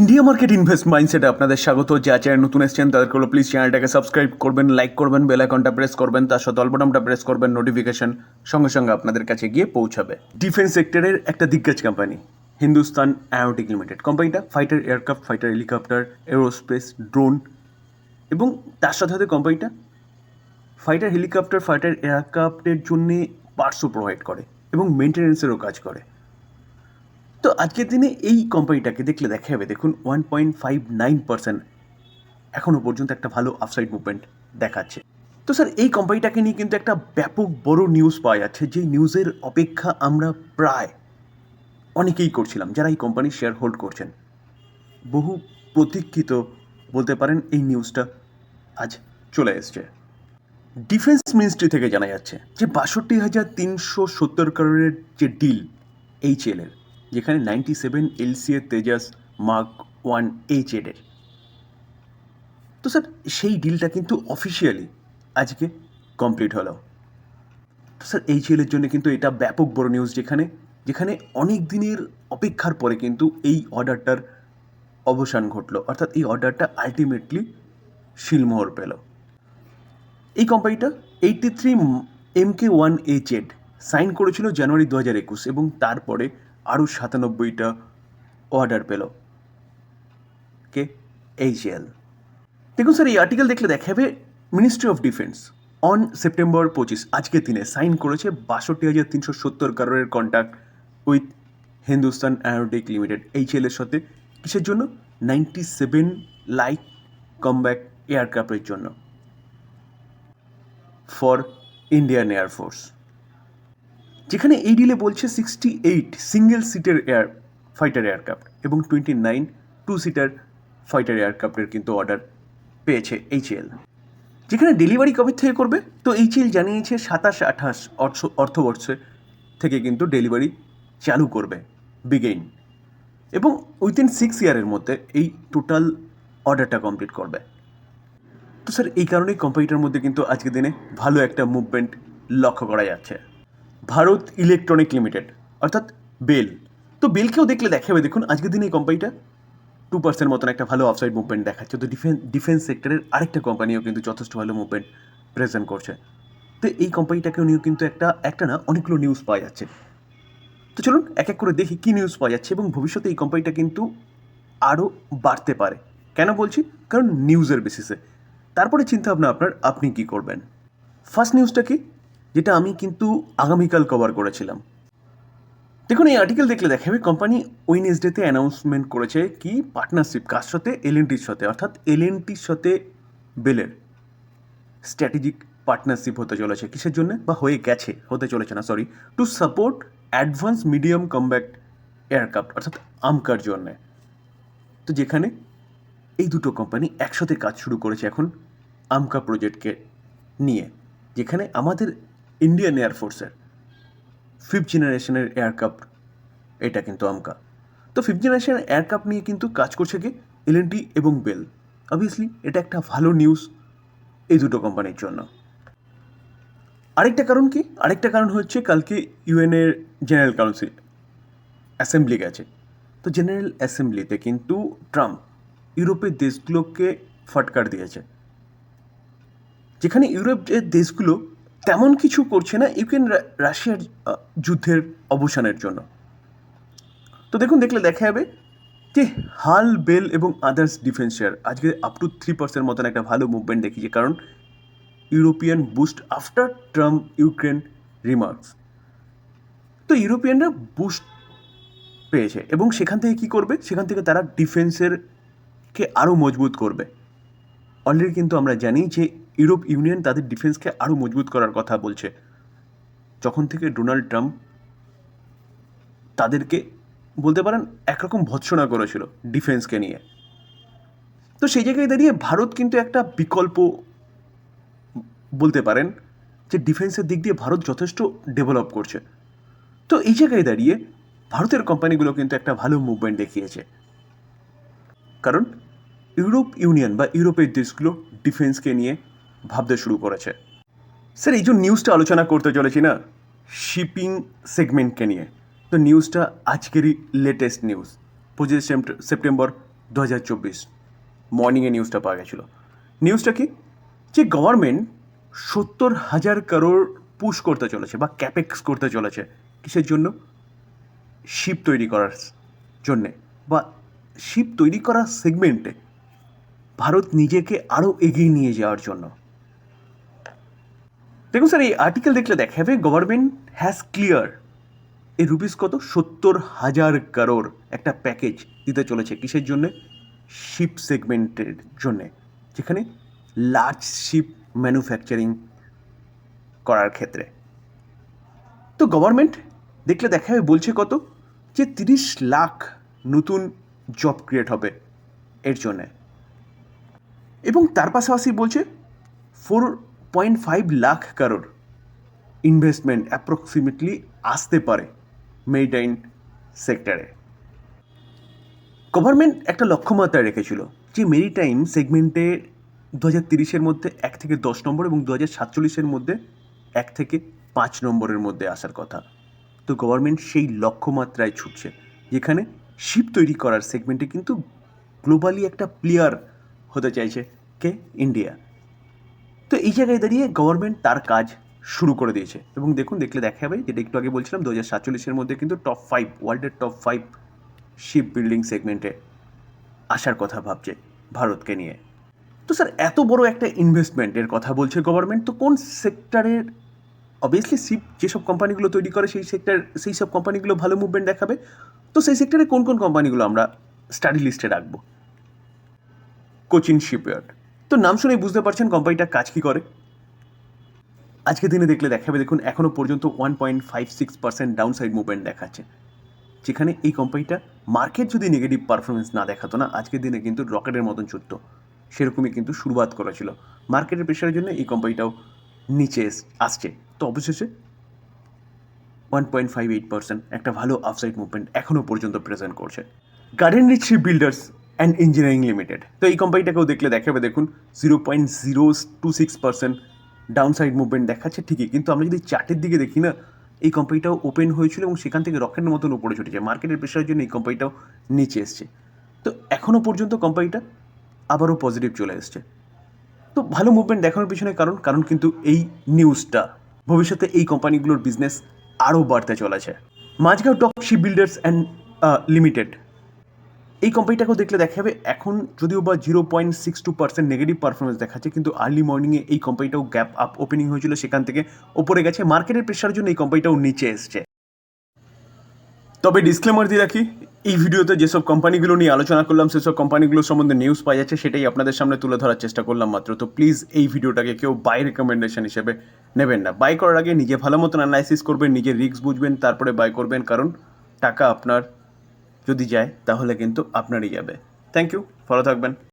India market invest মাইন্ডসেটে আপনাদের স্বাগত। যা চ্যানেল নতুন এসছেন, তাদেরকে হলো প্লিজ চ্যানেলটাকে সাবস্ক্রাইব করবেন লাইক করবেন বেল আইকনটা প্রেস করবেন, তার সাথে অল্পটামটা প্রেস করবেন নোটিফিকেশন সঙ্গে সঙ্গে আপনাদের কাছে গিয়ে পৌঁছাবে। ডিফেন্স সেক্টরের একটা দিগ্গজ কোম্পানি হিন্দুস্তান অ্যারোটিক লিমিটেড কোম্পানিটা fighter aircraft fighter helicopter aerospace drone এবং তার সাথে সাথে কোম্পানিটা ফাইটার হেলিকপ্টার ফাইটার এয়ারক্রাফটের জন্যে পার্টসও প্রোভাইড করে এবং মেনটেন্যান্সেরও কাজ করে। তো আজকের দিনে এই কোম্পানিটাকে দেখলে দেখা যাবে, দেখুন one point five nine percent এখনও পর্যন্ত একটা ভালো আপসাইড মুভমেন্ট দেখাচ্ছে। তো স্যার, এই কোম্পানিটাকে নিয়ে কিন্তু একটা ব্যাপক বড় নিউজ পাওয়া যাচ্ছে, যেই নিউজের অপেক্ষা আমরা প্রায় অনেকেই করছিলাম, যারা এই কোম্পানির শেয়ার হোল্ড করছেন। বহু প্রতীক্ষিত বলতে পারেন এই নিউজটা আজ চলে এসছে। ডিফেন্স মিনিস্ট্রি থেকে জানা যাচ্ছে যে, বাষট্টি হাজার তিনশো সত্তর করোড়ের যে ডিল এইচ এর যেখানে ninety seven LCA Tejas mark one H এডের তো স্যার সেই ডিলটা কিন্তু অফিসিয়ালি আজকে কমপ্লিট হলো। তো স্যার এইচ এলের জন্য কিন্তু এটা ব্যাপক বড় নিউজ যেখানে যেখানে অনেক দিনের অপেক্ষার পরে কিন্তু এই অর্ডারটার অবসান ঘটলো। অর্থাৎ এই অর্ডারটা আলটিমেটলি শিলমোহর পেল। এই কোম্পানিটা eighty three M K one H add sign করেছিল জানুয়ারি দু হাজার একুশ এবং তারপরে আরও সাতানব্বইটা অর্ডার পেল। কে? এইচএল দেখুন স্যার, এই আর্টিকেল দেখলে দেখা ministry of defence on September পঁচিশ আজকের দিনে সাইন করেছে বাষট্টি হাজার তিনশো সত্তর কারোরের contract with Hindustan Aeronautics Limited HAL এর সাথে। কিসের জন্য? নাইনটি সেভেন লাইক কমব্যাক এয়ারক্রাফটের জন্য ফর ইন্ডিয়ান এয়ারফোর্স যেখানে এই ডিলে বলছে সিক্সটি এইট সিঙ্গেল সিটের এয়ার ফাইটার এয়ারক্রাফট এবং twenty nine two seater fighter এয়ারক্রাফটের কিন্তু অর্ডার পেয়েছে এইচএল যেখানে ডেলিভারি কবে থেকে করবে? তো এইচএল জানিয়েছে সাতাশ আঠাশ অর্থ, অর্থবর্ষে থেকে কিন্তু ডেলিভারি চালু করবে বিগেইন এবং উইথিন সিক্স ইয়ারের মধ্যে এই টোটাল অর্ডারটা কমপ্লিট করবে। তো স্যার এই কারণেই কোম্পানিটার মধ্যে কিন্তু আজকের দিনে ভালো একটা মুভমেন্ট লক্ষ্য করা যাচ্ছে। ভারত ইলেকট্রনিক লিমিটেড, অর্থাৎ বেল। তো বেলকেও দেখলে দেখাবে, দেখুন, আজকের দিনে এই কোম্পানিটা টু পার্সেন্ট মতন একটা ভালো অফসাইড মুভমেন্ট দেখাচ্ছে। তো ডিফেন্স ডিফেন্স সেক্টরের আরেকটা কোম্পানিও কিন্তু যথেষ্ট ভালো মুভমেন্ট প্রেজেন্ট করছে। তো এই কোম্পানিটাকেও নিয়েও কিন্তু একটা একটা না অনেকগুলো নিউজ পাওয়া যাচ্ছে। তো চলুন, এক এক করে দেখি কী নিউজ পাওয়া যাচ্ছে এবং ভবিষ্যতে এই কোম্পানিটা কিন্তু আরও বাড়তে পারে। কেন বলছি? কারণ নিউজের বেসিসে তারপরে চিন্তা ভাবনা আপনার, আপনি কি করবেন? ফার্স্ট নিউজটা কি? যেটা আমি কিন্তু আগামীকাল কভার করেছিলাম। দেখুন, এই আর্টিকেল দেখলে দেখাবে কোম্পানি ওয়েনেসডেতে অ্যানাউন্সমেন্ট করেছে কি? পার্টনারশিপ কার সাথে? এলএনটির সাথে, অর্থাৎ এলএনটির সাথে বেলের স্ট্র্যাটেজিক পার্টনারশিপ হতে চলেছে। কিসের জন্য? বা হয়ে গেছে, হতে চলেছে না sorry to support advance medium combat aircraft অর্থাৎ আমকার জন্যে। তো যেখানে এই দুটো কোম্পানি একসাথে কাজ শুরু করেছে এখন আমকা প্রজেক্টকে নিয়ে। যেখানে আমাদের ইন্ডিয়ান এয়ারফোর্সের ফিফথ জেনারেশনের এয়ারক্রাফট এটা কিন্তু আমকা। তো ফিফথ জেনারেশন এয়ারক্রাফট নিয়ে কিন্তু কাজ করছে কি? এলএনটি এবং বেল অবভিয়াসলি এটা একটা ভালো নিউজ এই দুটো কোম্পানির জন্য। আরেকটা কারণ কি? আরেকটা কারণ হচ্ছে কালকে ইউএনের জেনারেল কাউন্সিল অ্যাসেম্বলি গেছে। তো জেনারেল অ্যাসেম্বলিতে কিন্তু ট্রাম্প ইউরোপের দেশগুলোকে ফটকার দিয়েছে। যেখানে ইউরোপের দেশগুলো তেমন কিছু করছে না ইউক্রেন রাশিয়ার যুদ্ধের অবসানের জন্য। তো দেখুন, দেখলে দেখা যাবে যে হাল, বেল এবং আদার্স ডিফেন্স শেয়ার আজকে আপ টু থ্রি পার্সেন্ট মতন একটা ভালো মুভমেন্ট দেখিয়েছে কারণ European boost after Trump Ukraine remarks তো ইউরোপিয়ানরা বুস্ট পেয়েছে এবং সেখান থেকে কি করবে? সেখান থেকে তারা ডিফেন্সের কে আরও মজবুত করবে। অলরেডি কিন্তু আমরা জানি যে ইউরোপ ইউনিয়ন তাদের ডিফেন্সকে আরও মজবুত করার কথা বলছে। যখন থেকে ডোনাল্ড ট্রাম্প তাদেরকে বলতে পারেন একরকম ভৎসনা করেছিল ডিফেন্সকে নিয়ে। তো সেই জায়গায় দাঁড়িয়ে ভারত কিন্তু একটা বিকল্প বলতে পারেন যে ডিফেন্সের দিক দিয়ে ভারত যথেষ্ট ডেভেলপ করছে। তো এই জায়গায় দাঁড়িয়ে ভারতের কোম্পানিগুলো কিন্তু একটা ভালো মুভমেন্ট দেখিয়েছে। কারণ ইউরোপ ইউনিয়ন বা ইউরোপের দেশগুলো ডিফেন্সকে নিয়ে ভাবতে শুরু করেছে। স্যার, এই যে নিউজটা আলোচনা করতে চলেছি না শিপিং সেগমেন্টকে নিয়ে, তো নিউজটা আজকেরই লেটেস্ট নিউজ পঁচিশে সেপ্টেম্বর দু হাজার চব্বিশ মর্নিংয়ে নিউজটা পাওয়া গেছিল। নিউজটা কি? যে গভর্নমেন্ট সত্তর হাজার কারোর পুশ করতে চলেছে বা ক্যাপেক্স করতে চলেছে, কিসের জন্য? শিপ তৈরি করার জন্যে বা শিপ তৈরি করার সেগমেন্টে ভারত নিজেকে আরও এগিয়ে নিয়ে যাওয়ার জন্য। দেখুন স্যার, এই আর্টিকেল দেখলে দেখাবে গভর্নমেন্ট হ্যাজ ক্লিয়ার এই রুপিস কত? সত্তর হাজার কারোর একটা প্যাকেজ দিতে চলেছে। কিসের জন্যে? শিপ সেগমেন্টের জন্যে, যেখানে লার্জ শিপ ম্যানুফ্যাকচারিং করার ক্ষেত্রে। তো গভর্নমেন্ট দেখলে দেখা যাবে বলছে কত? যে তিরিশ লাখ নতুন জব ক্রিয়েট হবে এর জন্যে। এবং তার পাশাপাশি বলছে ফোর পয়েন্ট ফাইভ লাখ কারোর ইনভেস্টমেন্ট অ্যাপ্রক্সিমেটলি আসতে পারে মেরিটাইন সেক্টরে গভর্নমেন্ট একটা লক্ষ্যমাত্রা রেখেছিল যে মেরিটাইম সেগমেন্টে দু হাজার তিরিশের মধ্যে এক থেকে দশ নম্বর এবং দু হাজার সাতচল্লিশের মধ্যে এক থেকে পাঁচ নম্বরের মধ্যে আসার কথা। তো গভর্নমেন্ট সেই লক্ষ্যমাত্রায় ছুটছে, যেখানে শিপ তৈরি করার সেগমেন্টে কিন্তু গ্লোবালি একটা প্লেয়ার হতে চাইছে কে? ইন্ডিয়া তো এই জায়গায় দাঁড়িয়ে গভর্নমেন্ট তার কাজ শুরু করে দিয়েছে। এবং দেখুন, দেখলে দেখা যাবে, যেটা একটু আগে বলছিলাম দু হাজার সাতচল্লিশের মধ্যে কিন্তু টপ ফাইভ ওয়ার্ল্ডের টপ ফাইভ শিপ বিল্ডিং সেগমেন্টে আসার কথা ভাবছে ভারতকে নিয়ে। তো স্যার এত বড় একটা ইনভেস্টমেন্টের কথা বলছে গভর্নমেন্ট তো কোন সেক্টরের অবভিয়াসলি শিপ যেসব কোম্পানিগুলো তৈরি করে, সেই সেক্টর সেই সব কোম্পানিগুলো ভালো মুভমেন্ট দেখাবে। তো সেই সেক্টরে কোন কোন কোম্পানিগুলো আমরা স্টাডি লিস্টে রাখব? কোচিন শিপইয়ার্ড তো নাম শুনেই বুঝতে পারছেন কোম্পানিটা কাজ কী করে। আজকের দিনে দেখলে দেখাবে, দেখুন এখনও পর্যন্ত one point five six percent down side movement দেখাচ্ছে, যেখানে এই কোম্পানিটা মার্কেট যদি নেগেটিভ পারফরমেন্স না দেখাতো না, আজকের দিনে কিন্তু রকেটের মতন ছুটতো। সেরকমই কিন্তু শুরুয়াত করেছিল। মার্কেটের প্রেশারের জন্য এই কোম্পানিটাও নিচে আসছে। তো অবশেষে one point five eight percent একটা ভালো আফসাইড মুভমেন্ট এখনও পর্যন্ত প্রেজেন্ট করছে। Garden reach builders and engineering limited তো এই কোম্পানিটাকেও দেখলে দেখাবে, দেখুন zero point zero two six percent down side movement দেখাচ্ছে ঠিকই, কিন্তু আমরা যদি চার্টের দিকে দেখি না, এই কোম্পানিটাও ওপেন হয়েছিল এবং সেখান থেকে রকেটের মতন উপরে ছুটেছে মার্কেটের প্রেশারের জন্য এই কোম্পানিটাও নিচে এসছে। তো এখনও পর্যন্ত কোম্পানিটা আবারও পজিটিভ চলে এসছে। তো ভালো মুভমেন্ট দেখানোর পিছনে কারণ কারণ কিন্তু এই নিউজটা ভবিষ্যতে এই কোম্পানিগুলোর বিজনেস আরও বাড়তে চলেছে। Mazagaon dock ship builders and limited এই কোম্পানিটাকেও দেখলে দেখা যাবে এখন যদিও বা zero point six two percent negative performance দেখাচ্ছে, কিন্তু আর্লি মর্নিংয়ে এই কোম্পানিটাও গ্যাপ আপ ওপেনিং হয়েছিল সেখান থেকে ওপরে গেছে মার্কেটের প্রেশারের জন্য এই কোম্পানিটাও নিচে এসছে। তবে ডিসক্লেমার দিয়ে রাখি, এই ভিডিওতে যেসব কোম্পানিগুলো নিয়ে আলোচনা করলাম, সেসব কোম্পানিগুলোর সম্বন্ধে নিউজ পাওয়া যাচ্ছে, সেটাই আপনাদের সামনে তুলে ধরার চেষ্টা করলাম মাত্র। তো প্লিজ এই ভিডিওটাকে কেউ বাই রেকমেন্ডেশন হিসেবে নেবেন না। বাই করার আগে নিজে ভালো মতন অ্যানালাইসিস করবেন নিজের রিস্ক বুঝবেন, তারপরে বাই করবেন, কারণ টাকা আপনার যদি যায় তাহলে কিন্তু আপনারই যাবে। থ্যাংক ইউ ভালো থাকবেন।